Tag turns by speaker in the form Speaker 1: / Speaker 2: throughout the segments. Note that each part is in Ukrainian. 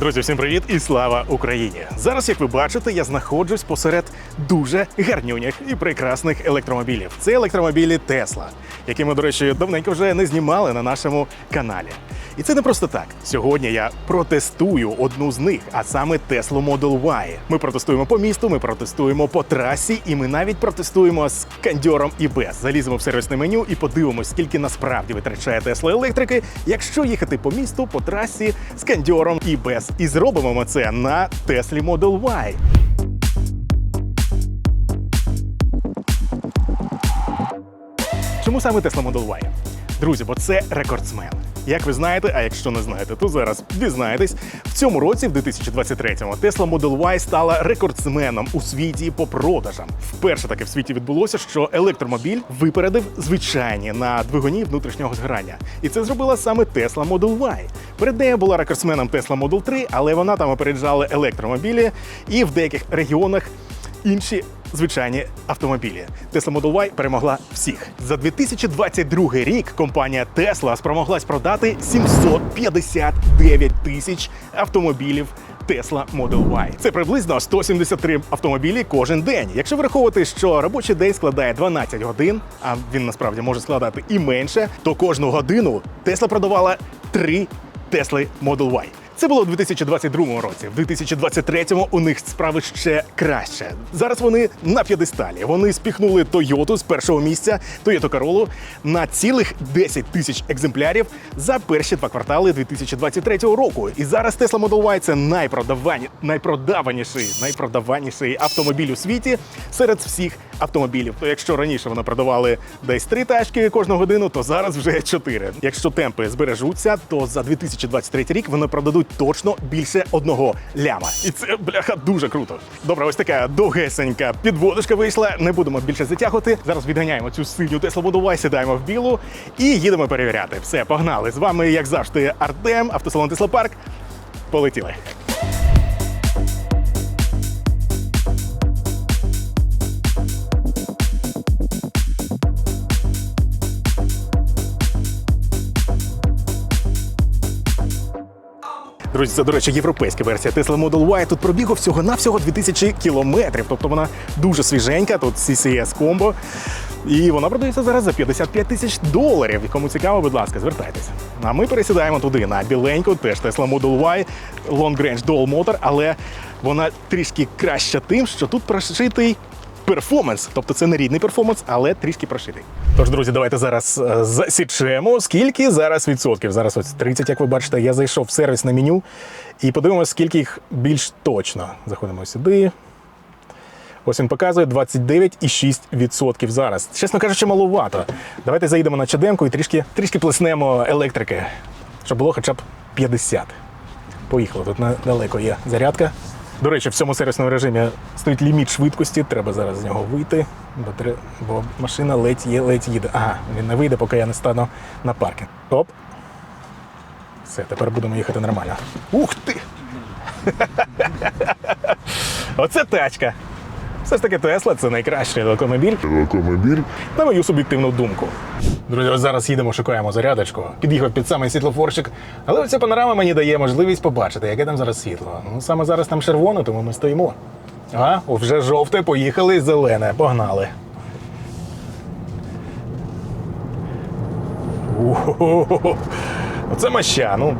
Speaker 1: Друзі, всім привіт і слава Україні! Зараз, як ви бачите, я знаходжусь посеред дуже гарнюнях і прекрасних електромобілів. Це електромобілі Тесла, які ми, до речі, давненько вже не знімали на нашому каналі. І це не просто так. Сьогодні я протестую одну з них, а саме Tesla Model Y. Ми протестуємо по місту, ми протестуємо по трасі, і ми навіть протестуємо з кандьором і без. Заліземо в сервісне меню і подивимось, скільки насправді витрачає Tesla електрики, якщо їхати по місту, по трасі з кандьором і без. І зробимо ми це на Tesla Model Y. Чому саме Tesla Model Y? Друзі, бо це рекордсмен. Як ви знаєте, а якщо не знаєте, то зараз дізнаєтесь. В цьому році, в 2023-му, Tesla Model Y стала рекордсменом у світі по продажам. Вперше таке в світі відбулося, що електромобіль випередив звичайні на двигуні внутрішнього згорання. І це зробила саме Tesla Model Y. Перед нею була рекордсменом Tesla Model 3, але вона там опереджала електромобілі і в деяких регіонах інші звичайні автомобілі. Tesla Model Y перемогла всіх. За 2022 рік компанія Tesla спромоглась продати 759 тисяч автомобілів. Tesla Model Y. Це приблизно 173 автомобілі кожен день. Якщо враховувати, що робочий день складає 12 годин, а він насправді може складати і менше, то кожну годину Tesla продавала 3 Tesla Model Y. Це було у 2022 році. В 2023 у них справи ще краще. Зараз вони на п'єдесталі. Вони спіхнули Toyota з першого місця, Toyota Corolla, на цілих 10 тисяч екземплярів за перші два квартали 2023 року. І зараз Tesla Model Y – це найпродавані, найпродаваніший, найпродаваніший автомобіль у світі серед всіх автомобілів. То якщо раніше вони продавали десь три тачки кожну годину, то зараз вже чотири. Якщо темпи збережуться, то за 2023 рік вони продадуть точно більше одного ляма. І це бляха дуже круто. Добре, ось така довгесенька підводочка вийшла. Не будемо більше затягувати. Зараз відганяємо цю синю Tesla Model Y, сідаємо в білу і їдемо перевіряти. Все, погнали. З вами, як завжди, Артем, автосалон Tesla Парк. Полетіли. Друзі, це, до речі, європейська версія Tesla Model Y. Тут пробігу всього-навсього 2000 кілометрів. Тобто вона дуже свіженька, тут CCS комбо. І вона продається зараз за 55 тисяч доларів. Кому цікаво, будь ласка, звертайтеся. А ми пересідаємо туди на біленьку, теж Tesla Model Y, Long Range Dual Motor, але вона трішки краща тим, що тут прошитий перформанс. Тобто це не рідний перформанс, але трішки прошитий. Тож, друзі, давайте зараз е, засічемо, скільки зараз відсотків. Зараз ось 30, як ви бачите, я зайшов в сервісне меню і подивимося, скільки їх більш точно. Заходимо сюди. Ось він показує 29,6% зараз. Чесно кажучи, маловато. Давайте заїдемо на чадемку і трішки, трішки плеснемо електрики, щоб було хоча б 50. Поїхали, тут недалеко є зарядка. До речі, в цьому сервісному режимі стоїть ліміт швидкості, треба зараз з нього вийти, бо, машина ледь, є, ледь їде. Ага, він не вийде, поки я не стану на паркінг. Оп. Все, тепер будемо їхати нормально. Ух ти! Оце тачка. Все ж таки Тесла це найкращий електромобіль,
Speaker 2: Електромобіль.
Speaker 1: на мою суб'єктивну думку. Друзі, ось зараз їдемо, шукаємо зарядочку. Під'їхав під самий світлофорчик, але оця панорама мені дає можливість побачити, яке там зараз світло. Ну саме зараз там червоне, тому ми стоїмо. А, вже жовте, поїхали, зелене, погнали. Оце моща, ну.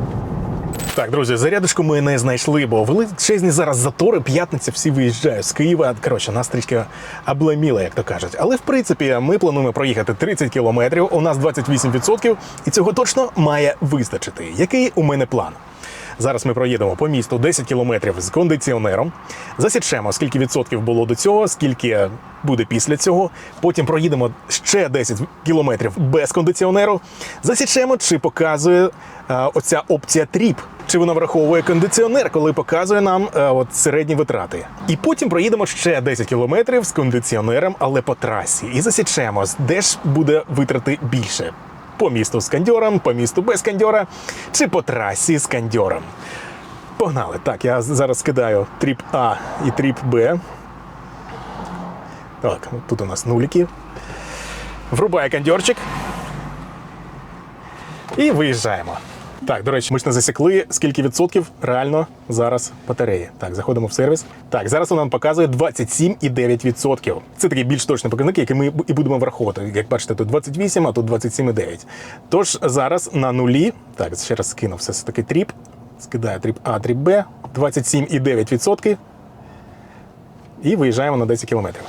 Speaker 1: Так, друзі, зарядочку ми не знайшли, бо величезні зараз затори, п'ятниця, всі виїжджають з Києва. Коротше, нас трішки обламіло, як то кажуть. Але в принципі ми плануємо проїхати 30 кілометрів, у нас 28%, і цього точно має вистачити. Який у мене план? Зараз ми проїдемо по місту 10 кілометрів з кондиціонером. Засічемо, скільки відсотків було до цього, скільки буде після цього. Потім проїдемо ще 10 кілометрів без кондиціонеру. Засічемо, чи показує е, оця опція тріп, чи вона враховує кондиціонер, коли показує нам е, от середні витрати. І потім проїдемо ще 10 кілометрів з кондиціонером, але по трасі. І засічемо, де ж буде витрати більше. По місту з кандьором, по місту без кандьора, чи по трасі з кандьором. Погнали. Так, я зараз скидаю тріп А і тріп Б. Так, тут у нас нуліки. Врубає кандьорчик. І виїжджаємо. Так, до речі, ми ж не засікли, скільки відсотків реально зараз батареї. Так, заходимо в сервіс. Так, зараз вона нам показує 27,9%. Це такий більш точний показник, який ми і будемо враховувати. Як бачите, тут 28, а тут 27,9. Тож зараз на нулі. Так, ще раз скину все таки тріп. Скидаю тріп А, тріп Б. 27,9%. І виїжджаємо на 10 кілометрів.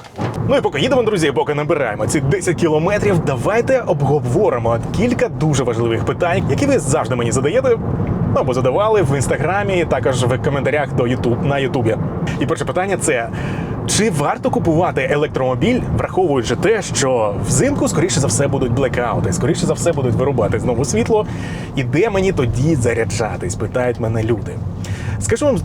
Speaker 1: Ну і поки їдемо, друзі, поки набираємо ці 10 кілометрів, давайте обговоримо кілька дуже важливих питань, які ви завжди мені задаєте. Або задавали в інстаграмі, також в коментарях до YouTube, на Ютубі. І перше питання це: чи варто купувати електромобіль, враховуючи те, що взимку, скоріше за все, будуть блекаути, скоріше за все, будуть вирубати знову світло. І де мені тоді заряджатись? Питають мене люди. Скажу вам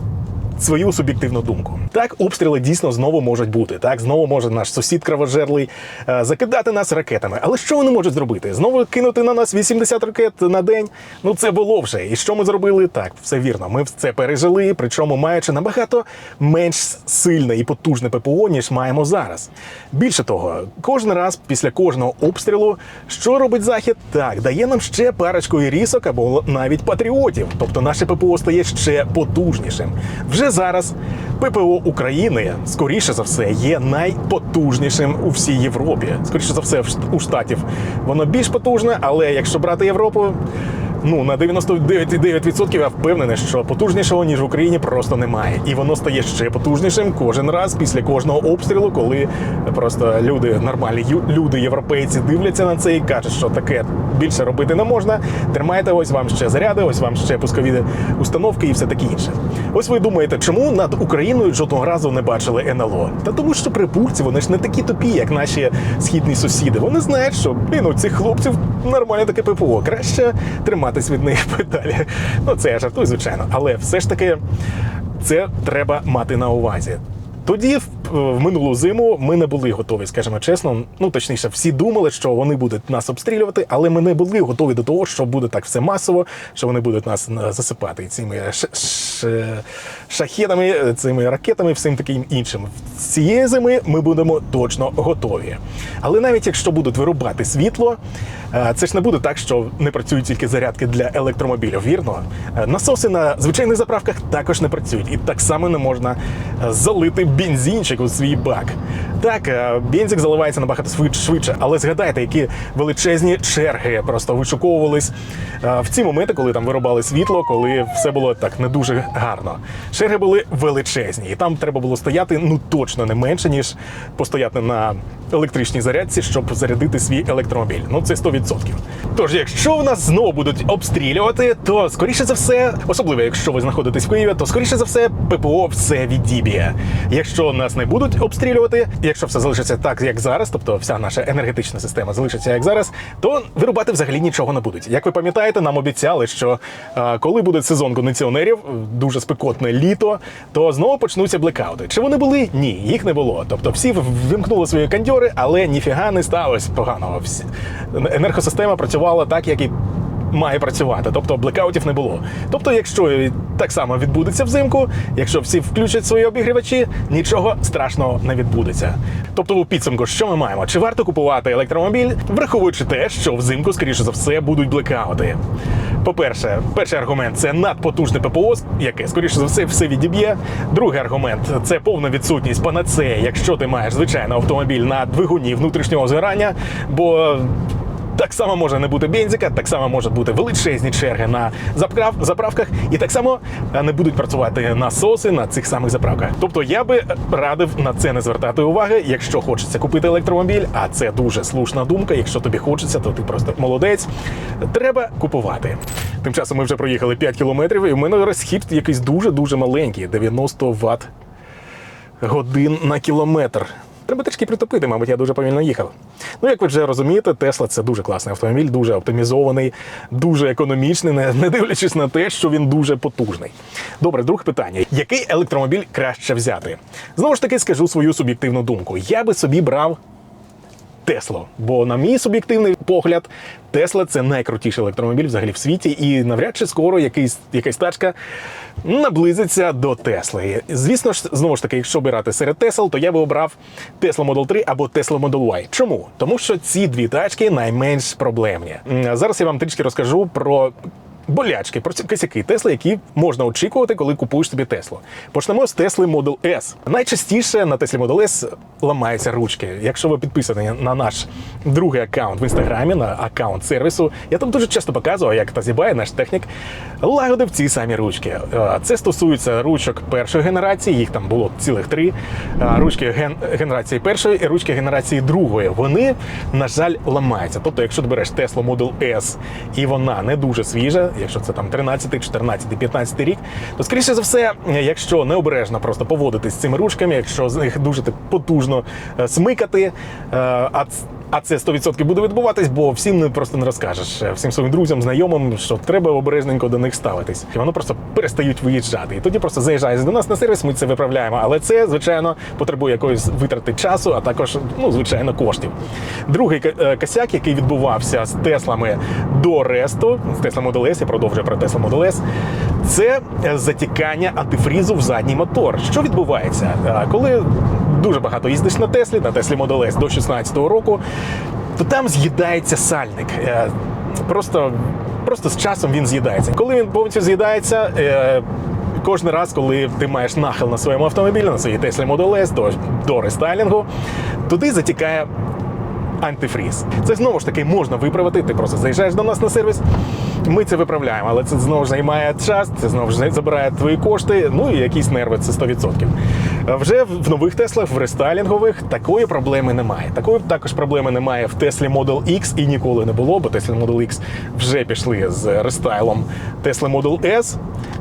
Speaker 1: свою суб'єктивну думку. Так, обстріли дійсно знову можуть бути. Так, знову може наш сусід кровожерлий е, закидати нас ракетами. Але що вони можуть зробити? Знову кинути на нас 80 ракет на день? Ну це було вже. І що ми зробили? Так, все вірно. Ми це пережили, причому маючи набагато менш сильне і потужне ППО, ніж маємо зараз. Більше того, кожен раз після кожного обстрілу, що робить захід? Так, дає нам ще парочку ірісок або навіть патріотів. Тобто наше ППО стає ще потужнішим. Вже зараз ППО України, скоріше за все, є найпотужнішим у всій Європі. Скоріше за все, у штатів воно більш потужне, але якщо брати Європу. Ну на 99,9% я впевнений, що потужнішого ніж в Україні просто немає, і воно стає ще потужнішим кожен раз після кожного обстрілу, коли просто люди нормальні люди, європейці дивляться на це і кажуть, що таке більше робити не можна. Тримайте, ось вам ще заряди, ось вам ще пускові установки і все таке інше. Ось ви думаєте, чому над Україною жодного разу не бачили НЛО? Та тому, що прибульці вони ж не такі тупі, як наші східні сусіди. Вони знають, що блін, у цих хлопців нормальне таке ППО. Краще триматись від них подалі. Ну це я жартую, звичайно, але все ж таки це треба мати на увазі. Тоді в, в минулу зиму ми не були готові, скажімо чесно. Ну точніше, всі думали, що вони будуть нас обстрілювати, але ми не були готові до того, що буде так все масово, що вони будуть нас е, засипати цими ш- шахедами, цими ракетами, всім таким іншим. Цієї зими ми будемо точно готові. Але навіть якщо будуть вирубати світло, е, це ж не буде так, що не працюють тільки зарядки для електромобілів. Вірно, Е, насоси на звичайних заправках також не працюють, і так само не можна е, залити бензинчик у свій бак. Так, е, бензик заливається набагато швидше, але згадайте, які величезні черги просто вишуковувались е, в ці моменти, коли там вирубали світло, коли все було так не дуже гарно. Черги були величезні, і там треба було стояти ну точно не менше, ніж постояти на електричній зарядці, щоб зарядити свій електромобіль. Ну це 100%. Тож, якщо в нас знову будуть обстрілювати, то скоріше за все, особливо якщо ви знаходитесь в Києві, то скоріше за все ППО все відіб'є. Якщо нас не будуть обстрілювати, якщо все залишиться так, як зараз, тобто вся наша енергетична система залишиться як зараз, то вирубати взагалі нічого не будуть. Як ви пам'ятаєте, нам обіцяли, що е, коли буде сезон кондиціонерів, дуже спекотне літо, то знову почнуться блекаути. Чи вони були? Ні, їх не було. Тобто всі вимкнули свої кондьори, але ніфіга не сталося поганого. Енергосистема працювала так, як і має працювати, тобто блекаутів не було. Тобто, якщо так само відбудеться взимку, якщо всі включать свої обігрівачі, нічого страшного не відбудеться. Тобто, у підсумку, що ми маємо? Чи варто купувати електромобіль, враховуючи те, що взимку, скоріше за все, будуть блекаути? По-перше, перший аргумент це надпотужне ППО, яке скоріше за все все відіб'є. Другий аргумент це повна відсутність панацеї, якщо ти маєш звичайно автомобіль на двигуні внутрішнього згорання, бо так само може не бути бензика, так само може бути величезні черги на заправ, заправках, і так само е, не будуть працювати насоси на цих самих заправках. Тобто я би радив на це не звертати уваги, якщо хочеться купити електромобіль, а це дуже слушна думка. Якщо тобі хочеться, то ти просто молодець. Треба купувати. Тим часом ми вже проїхали 5 кілометрів, і в мене розхід якийсь дуже дуже маленький 90 Вт годин на кілометр. Треба трішки притопити, мабуть, я дуже повільно їхав. Ну, як ви вже розумієте, Тесла це дуже класний автомобіль, дуже оптимізований, дуже економічний, не, дивлячись на те, що він дуже потужний. Добре, друге питання: який електромобіль краще взяти? Знову ж таки, скажу свою суб'єктивну думку. Я би собі брав Тесло. Бо, на мій суб'єктивний погляд, Тесла це найкрутіший електромобіль взагалі в світі, і навряд чи скоро якийсь, якась тачка наблизиться до Тесли. Звісно ж, знову ж таки, якщо обирати серед Тесл, то я би обрав Tesla Model 3 або Tesla Model Y. Чому? Тому що ці дві тачки найменш проблемні. Зараз я вам трішки розкажу про болячки, про ці косяки Тесли, які можна очікувати, коли купуєш собі Теслу. Почнемо з Тесли Model S. Найчастіше на Теслі Model S ламаються ручки. Якщо ви підписані на наш другий аккаунт в інстаграмі, на аккаунт сервісу, я там дуже часто показував, як Тазібай, наш технік, лагодив ці самі ручки. Е, Це стосується ручок першої генерації, їх там було цілих три. Е, Ручки ген- генерації першої і ручки генерації другої. Вони, на жаль, ламаються. Тобто, якщо ти береш Tesla Model S і вона не дуже свіжа, якщо це там 13, 14, 15 рік, то скоріше за все, якщо необережно просто поводитись з цими ручками, якщо з них дуже так потужно е, смикати, е, а а це 100% буде відбуватись, бо всім не просто не розкажеш е, всім своїм друзям, знайомим, що треба обережненько до них ставитись. І воно просто перестають виїжджати. І тоді просто заїжджаєш до нас на сервіс, ми це виправляємо. Але це, звичайно, потребує якоїсь витрати часу, а також, ну, звичайно, коштів. Другий е, косяк, який відбувався з Теслами до ресту, з Tesla Model S, я продовжую про Tesla Model S, це затікання антифрізу в задній мотор. Що відбувається? Коли дуже багато їздиш на Теслі, на Теслі Model S до 16-го року, то там з'їдається сальник. Е, Просто, просто з часом він з'їдається. Коли він повністю з'їдається, е, кожен раз, коли ти маєш нахил на своєму автомобілі, на своїй Теслі Model S до, до рестайлінгу, туди затікає антифріз. Це знову ж таки можна виправити. Ти просто заїжджаєш до нас на сервіс. Ми це виправляємо, але це знову ж займає час, це знову ж забирає твої кошти, ну і якісь нерви, це 100%. Вже в нових Теслах, в рестайлінгових, такої проблеми немає. Такої також проблеми немає в Теслі Model X і ніколи не було, бо Tesla Model X вже пішли з рестайлом Tesla Model S,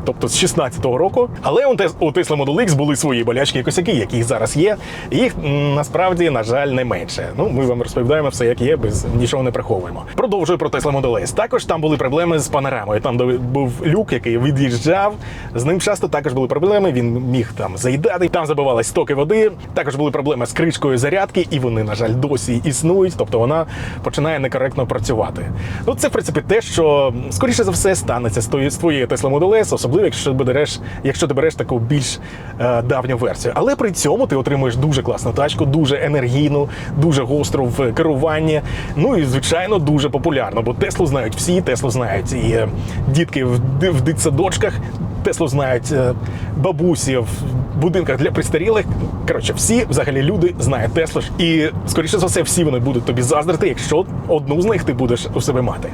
Speaker 1: тобто з 16-го року. Але у Tesla Model X були свої болячки і косяки, які зараз є. Їх насправді, на жаль, не менше. Ну, ми вам розповідаємо все, як є, без нічого не приховуємо. Продовжую про Tesla Model S. Також там були проблеми з панорамою. Там був люк, який від'їжджав. З ним часто також були проблеми. Він міг там заїдати. Там забивались стоки води. Також були проблеми з кришкою зарядки, і вони, на жаль, досі існують. Тобто вона починає некоректно працювати. Ну, це в принципі те, що скоріше за все станеться з твоєю Tesla Model S, особливо якщо береш, якщо ти береш таку більш е, давню версію. Але при цьому ти отримуєш дуже класну тачку, дуже енергійну, дуже гостру в керуванні. Ну і звичайно дуже популярну, бо Теслу знають всі, Теслу знають і е, дітки в, в дитсадочках. Теслу знають е, бабусі в будинках для пристарілих. Коротше, всі взагалі люди знають Теслу. ж. І скоріше за все, всі вони будуть тобі заздрити, якщо одну з них ти будеш у себе мати.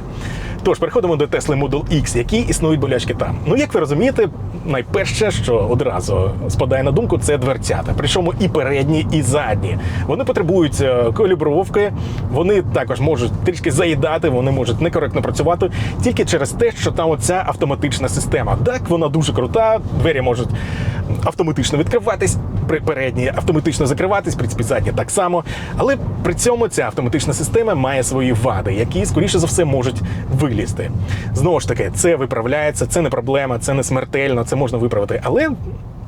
Speaker 1: Тож переходимо до Tesla Model X, які існують болячки там. Ну як ви розумієте, найперше, що одразу спадає на думку, це дверцята. Причому і передні, і задні. Вони потребують е, калібровки, вони також можуть трішки заїдати, вони можуть некоректно працювати тільки через те, що там оця автоматична система. Так, вона дуже крута, двері можуть автоматично відкриватись, при- передні автоматично закриватись, принципі, задні так само. Але при цьому ця автоматична система має свої вади, які скоріше за все можуть вилізти. Знову ж таки, це виправляється, це не проблема, це не смертельно, це можна виправити. Але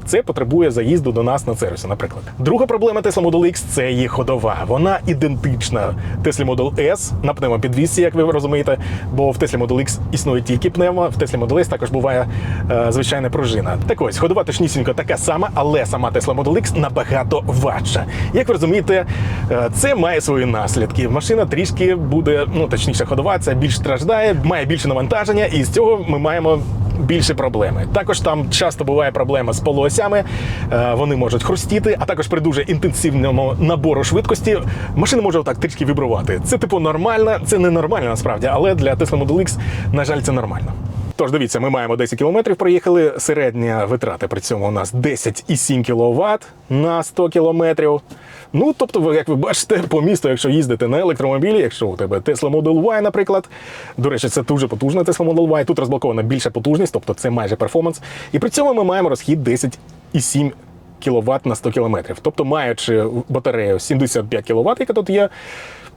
Speaker 1: це потребує заїзду до нас на сервісі, наприклад. Друга проблема Tesla Model X – це її ходова. Вона ідентична Tesla Model S на пневмопідвісці, як ви розумієте, бо в Tesla Model X існує тільки пневмо, в Tesla Model S також буває е, звичайна пружина. Так ось, ходова точнісінько така сама, але сама Tesla Model X набагато важча. Як ви розумієте, е, це має свої наслідки. Машина трішки буде, ну точніше, ходова, це більш страждає, має більше навантаження, і з цього ми маємо більше проблеми. Також там часто буває проблема з полуосями, е, вони можуть хрустіти, а також при дуже інтенсивному набору швидкості машина може отак трішки вібрувати. Це типу нормально, це не нормально насправді, але для Tesla Model X, на жаль, це нормально. Тож дивіться, ми маємо 10 кілометрів проїхали. Середня витрата при цьому у нас 10,7 кВт на 100 кілометрів. Ну, тобто, як ви бачите, по місту, якщо їздите на електромобілі, якщо у тебе Tesla Model Y, наприклад, до речі, це дуже потужна Tesla Model Y, тут розблокована більша потужність, тобто це майже перформанс. І при цьому ми маємо розхід 10,7 кВт на 100 км. Тобто, маючи батарею 75 кВт, яка тут є,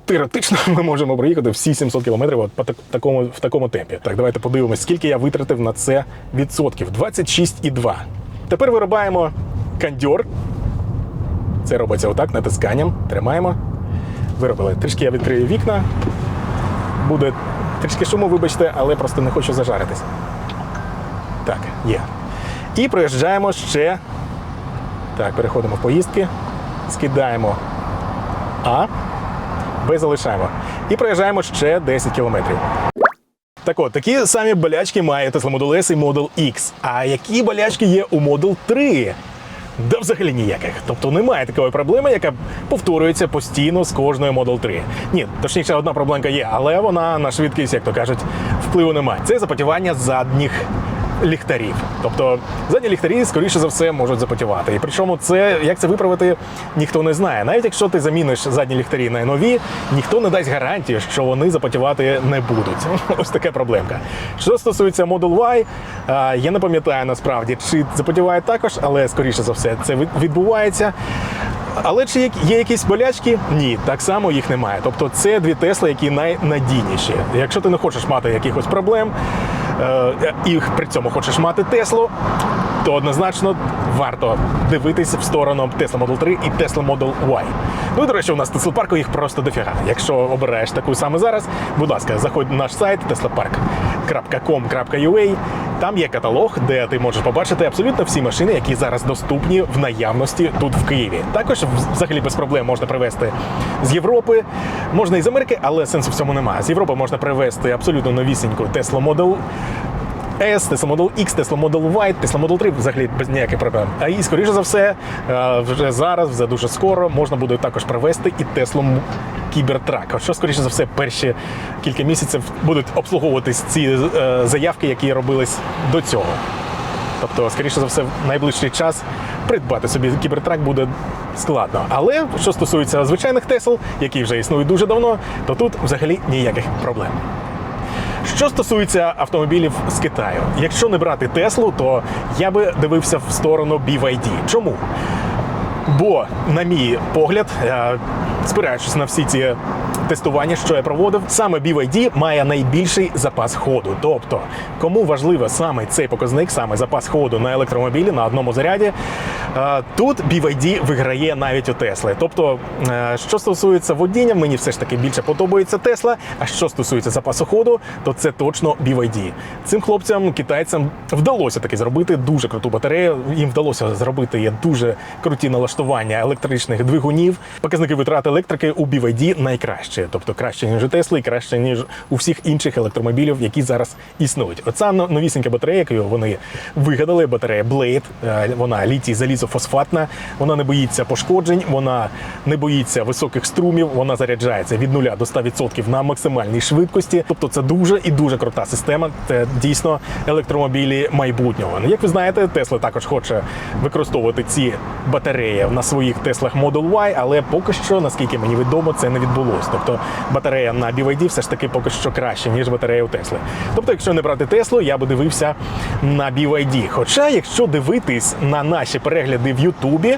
Speaker 1: теоретично ми можемо проїхати всі 700 км от по такому, в такому темпі. Так, давайте подивимось, скільки я витратив на це відсотків. 26,2. Тепер вирубаємо кандьор. Це робиться отак, натисканням. Тримаємо. Виробили. Трішки я відкрию вікна. Буде трішки шуму, вибачте, але просто не хочу зажаритись. Так, є. І проїжджаємо ще. Так, переходимо в поїздки. Скидаємо А. Б залишаємо. І проїжджаємо ще 10 кілометрів. Так от, такі самі болячки має Tesla Model S і Model X. А які болячки є у Model 3? Да взагалі ніяких. Тобто немає такої проблеми, яка повторюється постійно з кожною Model 3. Ні, точніше, одна проблемка є, але вона на швидкість, як то кажуть, впливу немає. Це запотівання задніх ліхтарів. Тобто задні ліхтарі, скоріше за все, можуть запотівати. І причому це як це виправити, ніхто не знає. Навіть якщо ти заміниш задні ліхтарі на нові, ніхто не дасть гарантії, що вони запотівати не будуть. Ось така проблемка. Що стосується Model Y, я не пам'ятаю насправді, чи запотіває також, але скоріше за все це відбувається. Але чи є- якісь болячки? Ні, так само їх немає. Тобто це дві Тесли, які найнадійніші. Якщо ти не хочеш мати якихось проблем е, і при цьому хочеш мати Теслу, то однозначно варто дивитись в сторону Tesla Model 3 і Tesla Model Y. Ну і до речі, у нас Tesla парку їх просто дофіга. Якщо обираєш таку саме зараз, будь ласка, заходь на наш сайт teslapark.com.ua. Там є каталог, де ти можеш побачити абсолютно всі машини, які зараз доступні в наявності тут в Києві. Також взагалі без проблем можна привезти з Європи, можна і з Америки, але сенсу в цьому немає. З Європи можна привезти абсолютно новісіньку Tesla Model S, Tesla Model X, Tesla Model Y, Tesla Model 3 взагалі без ніяких проблем. А і скоріше за все, е, вже зараз, вже дуже скоро, можна буде також привезти і Tesla Cybertruck. Що скоріше за все, перші кілька місяців будуть обслуговуватись ці е, заявки, які робились до цього. Тобто, скоріше за все, в найближчий час придбати собі кібертрак буде складно. Але що стосується звичайних Тесл, які вже існують дуже давно, то тут взагалі ніяких проблем. Що стосується автомобілів з Китаю, якщо не брати Теслу, то я би дивився в сторону BYD. Чому? Бо, на мій погляд, е, спираючись на всі ці тестування, що я проводив, саме BYD має найбільший запас ходу. Тобто, кому важливо саме цей показник, саме запас ходу на електромобілі на одному заряді, е, тут BYD виграє навіть у Тесли. Тобто, е, що стосується водіння, мені все ж таки більше подобається Тесла. А що стосується запасу ходу, то це точно BYD. Цим хлопцям, китайцям, вдалося таки зробити дуже круту батарею. Їм вдалося зробити дуже круті налаштування електричних двигунів. Показники витрати електрики у BYD найкращі, тобто краще ніж у Тесли, краще ніж у всіх інших електромобілів, які зараз існують. Оця новісінька батарея, яку вони вигадали, батарея Blade, е, вона літій залізофосфатна, вона не боїться пошкоджень, вона не боїться високих струмів, вона заряджається від 0 до 100% на максимальній швидкості. Тобто це дуже і дуже крута система. Це дійсно електромобілі майбутнього. Ну, Як ви знаєте, Tesla також хоче використовувати ці батареї на своїх Теслах Model Y, але поки що, наскільки мені відомо, це не відбулось. Тобто батарея на BYD все ж таки поки що краще, ніж батарея у Тесли. Тобто, якщо не брати Теслу, я би дивився на BYD. Хоча, якщо дивитись на наші перегляди в Ютубі,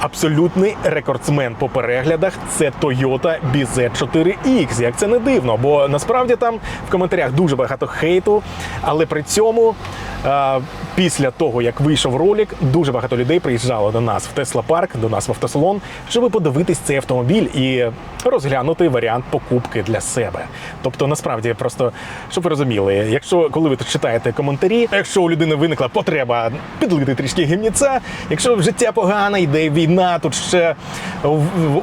Speaker 1: абсолютний рекордсмен по переглядах це Toyota BZ4X. Як це не дивно, бо насправді там в коментарях дуже багато хейту, але при цьому. Після того, як вийшов ролик, дуже багато людей приїжджало до нас в Тесла Парк, до нас в автосалон, щоб подивитись цей автомобіль і розглянути варіант покупки для себе. Тобто, насправді, просто щоб ви розуміли, якщо коли ви читаєте коментарі, якщо у людини виникла потреба підлити трішки гімніця, якщо життя погане, йде війна, тут ще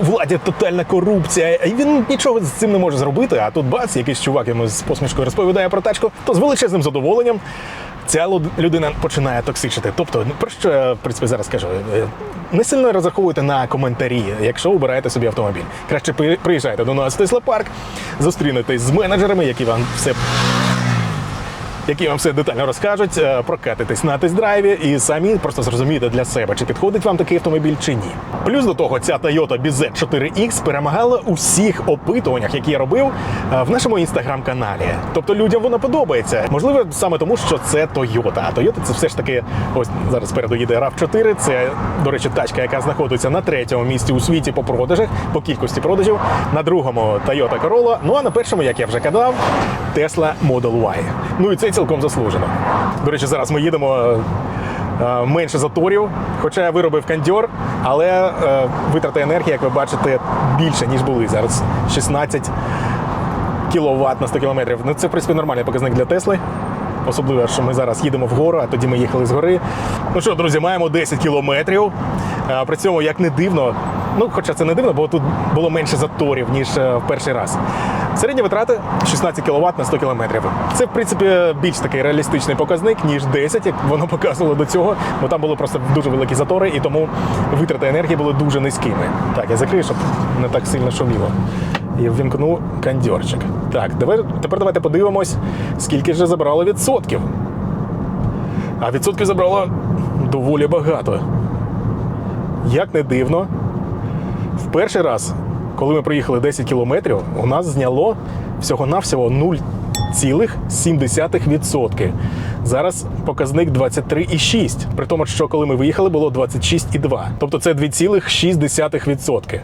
Speaker 1: владі тотальна корупція, і він нічого з цим не може зробити. А тут бац, якийсь чувак йому з посмішкою розповідає про тачку, то з величезним задоволенням ця людина починає токсичити. Тобто, ну, про що я в принципі зараз кажу? Е, Не сильно розраховуйте на коментарі, якщо обираєте собі автомобіль. Краще при- приїжджайте до нас в Тесла Парк, зустрінетесь з менеджерами, які вам все які вам все детально розкажуть, е, прокатитесь на тест-драйві і самі просто зрозумієте для себе, чи підходить вам такий автомобіль чи ні. Плюс до того, ця Toyota BZ4X перемагала у всіх опитуваннях, які я робив е, в нашому інстаграм-каналі. Тобто людям вона подобається. Можливо, саме тому, що це Toyota. А Toyota це все ж таки, ось зараз спереду їде RAV4. Це, до речі, тачка, яка знаходиться на третьому місці у світі по продажах, по кількості продажів. На другому Toyota Corolla. Ну а на першому, як я вже казав, Tesla Model Y. Ну і це цілком заслужено. До речі, зараз ми їдемо. е, е, Менше заторів, хоча я виробив кандьор, але е, витрата енергії, як ви бачите, більше, ніж були. Зараз 16 кВт на 100 км. Ну, це, в принципі, нормальний показник для Тесли. Особливо, що ми зараз їдемо вгору, а тоді ми їхали з гори. Ну що, друзі, маємо 10 кілометрів. При цьому, як не дивно, Ну, хоча це не дивно, бо тут було менше заторів, ніж е, в перший раз. Середні витрати 16 кВт на 100 км. Це, в принципі, більш такий реалістичний показник, ніж 10, як воно показувало до цього, бо там були просто дуже великі затори, і тому витрати енергії були дуже низькими. Так, я закрию, щоб не так сильно шуміло. І ввімкну кондьорчик. Так, тепер давайте подивимось, скільки ж забрало відсотків. А відсотків забрало доволі багато. Як не дивно, в перший раз, коли ми проїхали 10 кілометрів, у нас зняло всього-навсього 0,7%. Зараз показник 23,6. При тому, що коли ми виїхали, було 26,2. Тобто це 2,6%.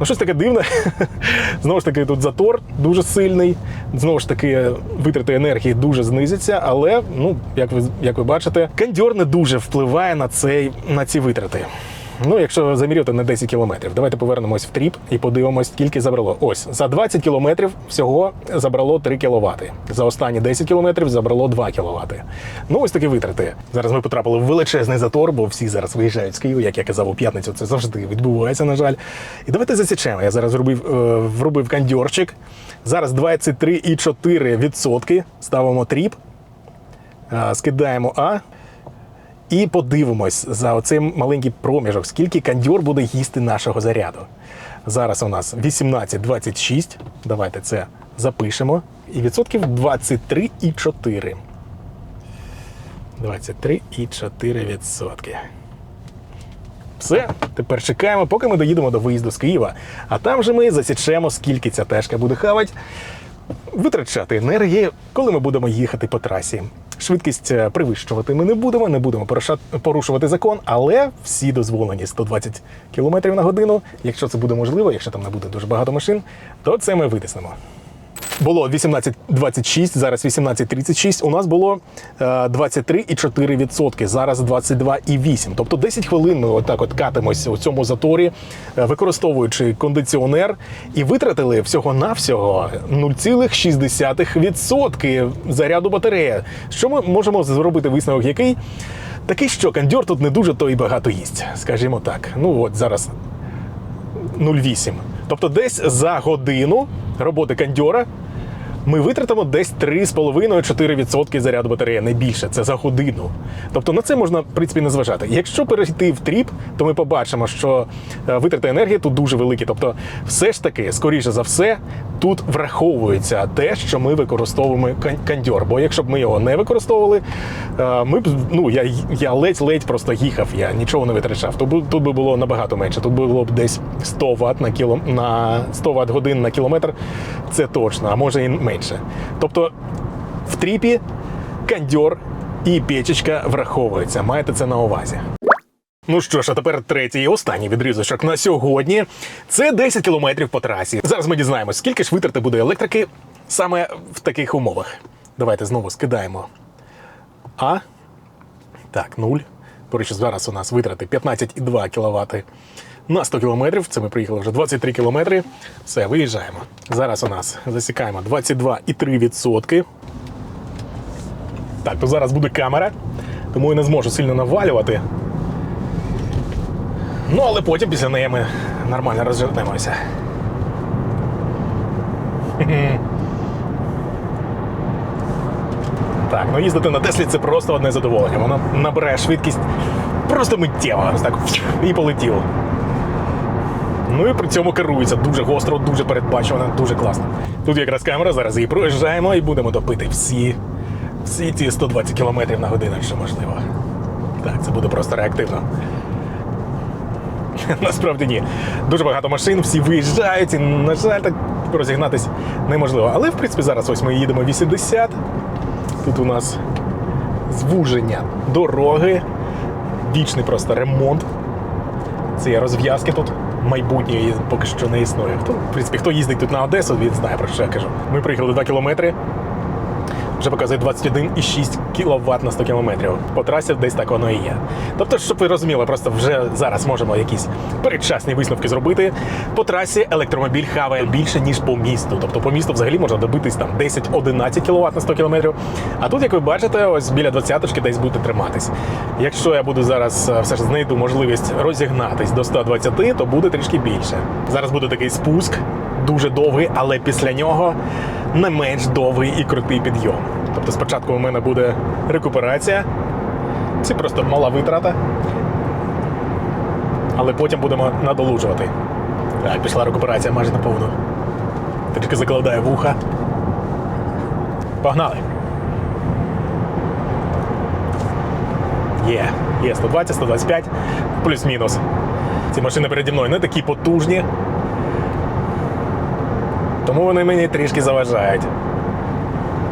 Speaker 1: Ну, щось таке дивне. Знову ж таки, тут затор дуже сильний. Знову ж таки, витрати енергії дуже знизяться, але, ну, як ви, як ви бачите, кондьор не дуже впливає на, цей, на ці витрати. Ну, якщо замірювати на 10 кілометрів, давайте повернемось в тріп і подивимось, скільки забрало. Ось за 20 кілометрів всього забрало 3 кВт. За останні 10 кілометрів забрало 2 кВт. Ну, ось такі витрати. Зараз ми потрапили в величезний затор, бо всі зараз виїжджають з Києва, як я казав у п'ятницю. Це завжди відбувається, на жаль. І давайте засічемо. Я зараз зробив, е, вробив кондьорчик. Зараз 23,4% ставимо тріп, е, скидаємо А. І подивимось за оцим маленький проміжок, скільки кандьор буде їсти нашого заряду. Зараз у нас 18,26. Давайте це запишемо. І відсотків 23,4. 23,4 відсотки. Все, тепер чекаємо, поки ми доїдемо до виїзду з Києва. А там же ми засічемо, скільки ця тежка буде хавати, витрачати енергії, коли ми будемо їхати по трасі. Швидкість е, перевищувати ми не будемо, не будемо порушувати закон, але всі дозволені 120 км на годину. Якщо це буде можливо, якщо там не буде дуже багато машин, то це ми витиснемо. Було 18,26, зараз 18,36. У нас було е, 23,4%, зараз 22,8%. Тобто 10 хвилин ми отак от катимось у цьому заторі, е, використовуючи кондиціонер, і витратили всього-навсього 0,6% заряду батареї. Що ми можемо зробити висновок, який? Такий, що кондьор тут не дуже то і багато їсть, скажімо так. Ну от зараз 0,8. Тобто десь за годину роботи кондьора ми витратимо десь 3,5-4% заряду батареї, не більше. Це за годину. Тобто на це можна, в принципі, не зважати. Якщо перейти в тріп, то ми побачимо, що е, витрати енергії тут дуже великі. Тобто, все ж таки, скоріше за все, тут враховується те, що ми використовуємо кондьор. Бо якщо б ми його не використовували, е, ми б ну я, я ледь-ледь просто їхав, я нічого не витрачав. Тут, тут би було набагато менше. Тут було б десь 100 Вт на кіло на 100 Вт годин на кілометр. Це точно, а може і менше. Тобто в тріпі кондьор і печечка враховуються. Маєте це на увазі. Ну що ж, а тепер третій і останній відрізочок на сьогодні. Це 10 кілометрів по трасі. Зараз ми дізнаємось, скільки ж витрати буде електрики саме в таких умовах. Давайте знову скидаємо. А. Так, 0. До речі, зараз у нас витрати 15,2 кВт на 100 км. Це ми приїхали вже 23 км. Все, виїжджаємо. Зараз у нас засікаємо 22,3%. Так, то зараз буде камера, тому я не зможу сильно навалювати. Ну, але потім після неї ми нормально розжирнемося. Так, ну їздити на Теслі це просто одне задоволення. Воно набирає швидкість просто миттєво. Ось так і полетіло. Ну і при цьому керується дуже гостро, дуже передбачувано, дуже класно. Тут якраз камера, зараз її проїжджаємо і будемо топити всі, всі ці 120 км на годину, якщо можливо. Так, це буде просто реактивно. Насправді ні. Дуже багато машин, всі виїжджають, і, на жаль, так розігнатись неможливо. Але в принципі зараз ось ми їдемо 80. Тут у нас звуження дороги, вічний просто ремонт. Це є розв'язки тут. Майбутньої поки що не існує. Хто, в принципі, хто їздить тут на Одесу, він знає про що я кажу. Ми приїхали 2 кілометри. Вже показує 21,6 кВт на 100 км. По трасі десь так воно і є. Тобто, щоб ви розуміли, просто вже зараз можемо якісь передчасні висновки зробити. По трасі електромобіль хаває більше, ніж по місту. Тобто по місту взагалі можна добитись там 10-11 кВт на 100 км. А тут, як ви бачите, ось біля 20-ки десь буде триматись. Якщо я буду зараз е, все ж знайду можливість розігнатись до 120, то буде трішки більше. Зараз буде такий спуск, дуже довгий, але після нього не менш довгий і крутий підйом. Тобто спочатку у мене буде рекуперація, це просто мала витрата, але потім будемо надолужувати. Так, пішла рекуперація майже наповну. Трішки закладає вуха. Погнали! Є, є 120, 125, плюс-мінус. Ці машини переді мною не такі потужні. Тому вони мені трішки заважають.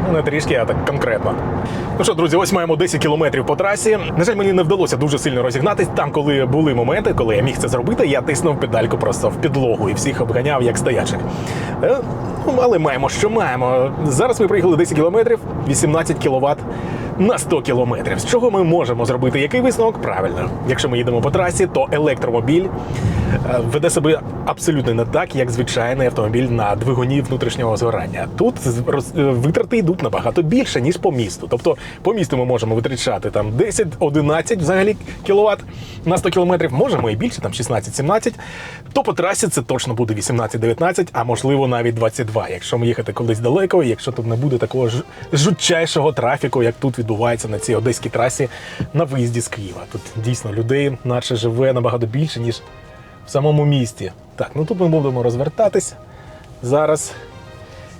Speaker 1: Ну, не трішки, а так конкретно. Ну що, друзі, ось маємо 10 кілометрів по трасі. На жаль, мені не вдалося дуже сильно розігнатись. Там, коли були моменти, коли я міг це зробити, я тиснув педальку просто в підлогу і всіх обганяв як стоячих. Е, ну, але маємо, що маємо. Зараз ми приїхали 10 кілометрів, 18 кВт на 100 кілометрів. З чого ми можемо зробити який висновок? Правильно, якщо ми їдемо по трасі, то електромобіль е, веде себе абсолютно не так, як звичайний автомобіль на двигуні внутрішнього згорання. Тут е, витрати йдуть набагато більше, ніж по місту. Тобто по місту ми можемо витрачати там 10-11 взагалі кіловат на 100 кілометрів, можемо і більше, там 16-17. То по трасі це точно буде 18-19, а можливо навіть 22, якщо ми їхати колись далеко, якщо тут не буде такого жутчайшого трафіку, як тут відбувається на цій одеській трасі на виїзді з Києва. Тут дійсно людей наче живе набагато більше, ніж в самому місті. Так, ну тут ми будемо розвертатись зараз.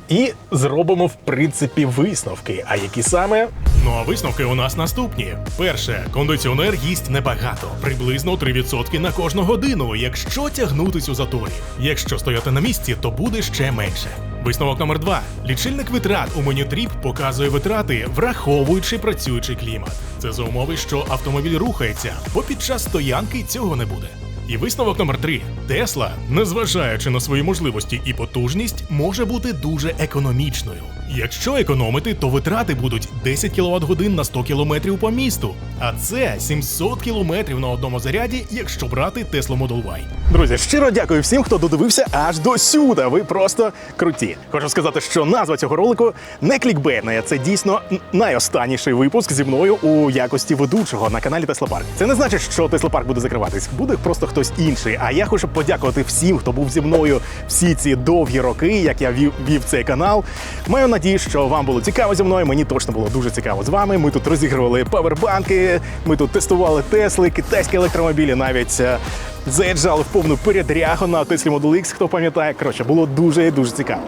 Speaker 1: І зробимо в принципі висновки. А які саме?
Speaker 2: Ну а висновки у нас наступні. Перше, кондиціонер їсть небагато, приблизно 3% на кожну годину, якщо тягнутись у заторі. Якщо стояти на місці, то буде ще менше. Висновок номер 2 Лічильник витрат у меню Тріп показує витрати, враховуючи працюючий клімат. Це за умови, що автомобіль рухається, бо під час стоянки цього не буде. І висновок номер 3 Тесла, незважаючи на свої можливості і потужність, може бути дуже економічною. Якщо економити, то витрати будуть 10 кВт годин на 100 км по місту, а це 700 км на одному заряді, якщо брати Tesla Model Y.
Speaker 1: Друзі, щиро дякую всім, хто додивився аж до сюди. Ви просто круті. Хочу сказати, що назва цього ролику не клікбейтна. Це дійсно найостанніший випуск зі мною у якості ведучого на каналі Tesla Park. Це не значить, що Tesla Park буде закриватись. Буде просто хтось інший. А я хочу подякувати всім, хто був зі мною всі ці довгі роки, як я вів, вів цей канал. Маю надію, що вам було цікаво зі мною. Мені точно було дуже цікаво з вами. Ми тут розігрували павербанки, ми тут тестували Тесли, китайські електромобілі, навіть. е, заїжджали в повну передрягу на Теслі Model X, хто пам'ятає. Коротше, було дуже і дуже цікаво.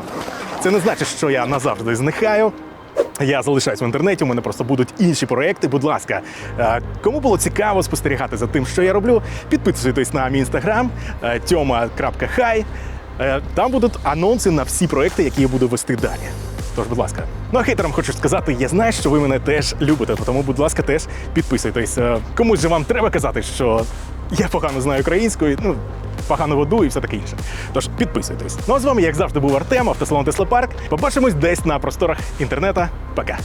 Speaker 1: Це не значить, що я назавжди зникаю. Я залишаюсь в інтернеті, у мене просто будуть інші проекти. Будь ласка, е, кому було цікаво спостерігати за тим, що я роблю, підписуйтесь на мій інстаграм е, tьома.хай. Е, Там будуть анонси на всі проекти, які я буду вести далі. Тож, будь ласка. Ну а хейтерам хочу сказати, я знаю, що ви мене теж любите, тому, будь ласка, теж підписуйтесь. Е, Комусь же вам треба казати, що я погано знаю українську, і, ну, погано воду і все таке інше. Тож підписуйтесь. Ну а з вами, як завжди, був Артем, автосалон Теслопарк. Побачимось десь на просторах інтернета. Пока.